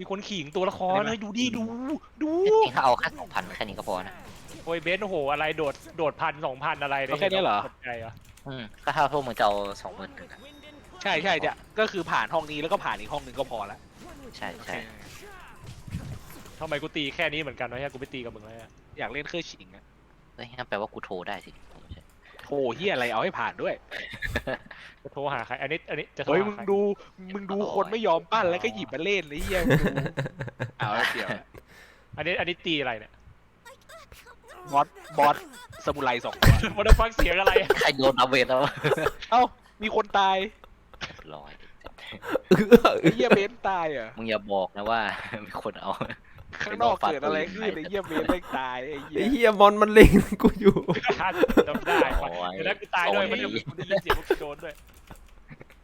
มีคนขิงตัวละครเลยดูดิดู ดูจริงๆถ้าเอาแค่สองพันแค่นี้ก็พอนะโอ้ยเบสโอ้โหอะไรโดดโดดพันสองพันอะไรเนี่ยเอาแค่นี้เหรอตกใจเหรออืมก็ถ้าพวกมึงจะเอาสองหมื่นหนึ่งอะใช่ใช่เนี่ยก็คือผ่านห้องนี้แล้วก็ผ่านอีกห้องหนึ่งก็พอละใช่ใช่ทำไมกูตีแค่นี้เหมือนกันวะเนี่ยกูไปตีกับมึงแล้วเนี่ยอยากเล่นเครื่องฉิงอะเฮ้ยนั่นแปลว่ากูโทรได้สิ ไม่ใช่โธ่เฮียอะไรเอาให้ผ่านด้วย จะโทรหาใคร อันนี้ อันนี้จะโทรเฮ้ยหามึงใครดูมึงดูคนไม่ยอมปั้นแล้วก็หยิบมาเล่นเลยเฮียมึงดูเอาแล้วเดี๋ยวอันนี้ อันนี้ตีอะไรเนี่ยบอสบอสสมุไรสองตัวมันฟังเสียงอะไรอะใครโดนเอาเวทแล้วเอ้ามีคนตายลอย ไอ้เฮียเบนซ์ตายเหรอะมึงอย่าบอกนะว่า มีคนเอา ข้างนอกเกิดอะไรขึ้นไอ้เฮียเบนซ์ไม่ตายไอ้เฮีไอ้ยเฮียมอนมันเล็งกูอยู่จำได้ว่ะเดี๋ยวนั้นกูตายด้วยมันเดี๋ยวกูได้ยินเสียงว่ากูโดนด้วย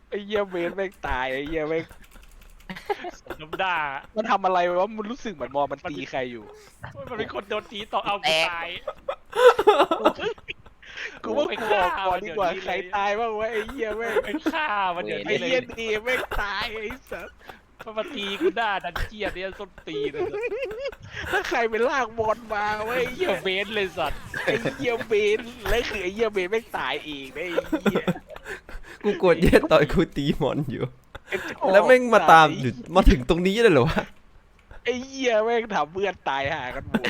ไอ้เฮียเบนซ์ไม่ตายไอ้เฮียไม่งจำได้มันทำอะไรวะมันรู้สึกเหมือนมอมันตีใครอยู่ มันเป็นคนโดนตีต่อเอากูตายกูว่าโอ้ยกูบอกฆ่าก่อนมันดีกว่าเดี๋ยวนี้ใครตายบ้างวะไอ้เฮียแม่งไปฆ่ามันเดี๋ยวไอ้นี้เลเฮียยดีแม่งตายไอ้สัส มันมาตีกูหน้าดันเจียนเนี่ยส้นตีนเลยถ้าใครไปลากบอลมาเว้ยไอ้เฮีเหี้ยยเบนเลยสัตว์ไอ้เฮียเบนซ์แล้วคือไอ้เฮียเบนซ์แม่งตายเองนะไอ้เฮียกูกดเย็ดตอนกูตีมอนอยู่ แล้วแม่งมาตามอยู่มาถึงตรงนี้เลยเหรอวะ ไอ้เฮียแม่งทำเพื่อนตายห่ากันหมด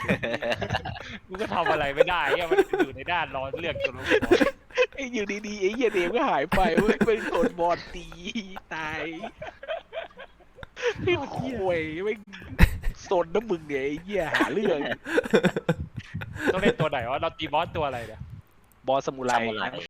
กูก็ทำอะไรไม่ได้เนี่ยมันอยู่ในด้านรอเลือกจนรู้ไอ้อยู่ดีๆไอ้เฮียเดมก็หายไปเว้ยเป็นคนบอลตีตาย ไอ้ห่วยแม่งสนน้ำมึงเนี่ยไอ้เฮียหาเรื่องต้องเล่นตัวไหนวะเราตีบอสตัวอะไรเนี่ยบอลสมุไร ซามูไร